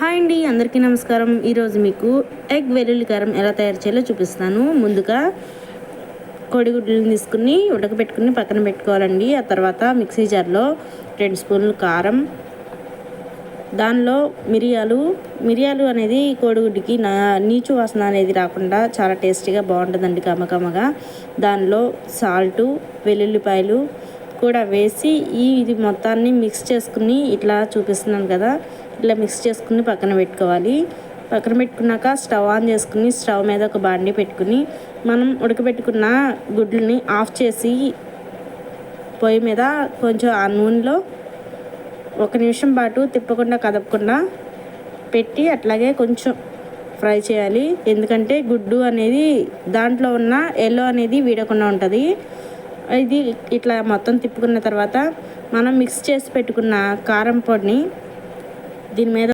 Hi అండి అందరికీ నమస్కారం. ఈరోజు మీకు ఎగ్ వెల్లుల్లి కారం ఎలా తయారు చేయాలో చూపిస్తాను. ముందుగా కోడిగుడ్లను తీసుకుని ఉడకబెట్టుకుని పక్కన పెట్టుకోవాలండి. ఆ తర్వాత మిక్సీ జార్లో రెండు స్పూన్లు కారం దానిలో మిరియాలు. మిరియాలు అనేది కోడిగుడ్డుకి నా నీచు వాసన అనేది రాకుండా చాలా టేస్టీగా బాగుంటుందండి కమ్మకమ్మగా దానిలో సాల్టు వెల్లుల్లిపాయలు కూడా వేసి ఈ ఇది మొత్తాన్ని మిక్స్ చేసుకుని ఇట్లా చూపిస్తున్నాను కదా ఇట్లా మిక్స్ చేసుకుని పక్కన పెట్టుకోవాలి. పక్కన పెట్టుకున్నాక స్టవ్ ఆన్ చేసుకుని స్టవ్ మీద ఒక బాండి పెట్టుకుని మనం ఉడకబెట్టుకున్న గుడ్లని ఆఫ్ చేసి పొయ్యి మీద కొంచెం ఆ నూనెలో ఒక నిమిషం పాటు తిప్పకుండా కదపకుండా పెట్టి అట్లాగే కొంచెం ఫ్రై చేయాలి. ఎందుకంటే గుడ్డు అనేది దాంట్లో ఉన్న ఎల్లో అనేది వీడకుండా ఉంటుంది. ఇది ఇట్లా మొత్తం తిప్పుకున్న తర్వాత మనం మిక్స్ చేసి పెట్టుకున్న కారం పొడిని దీని మీద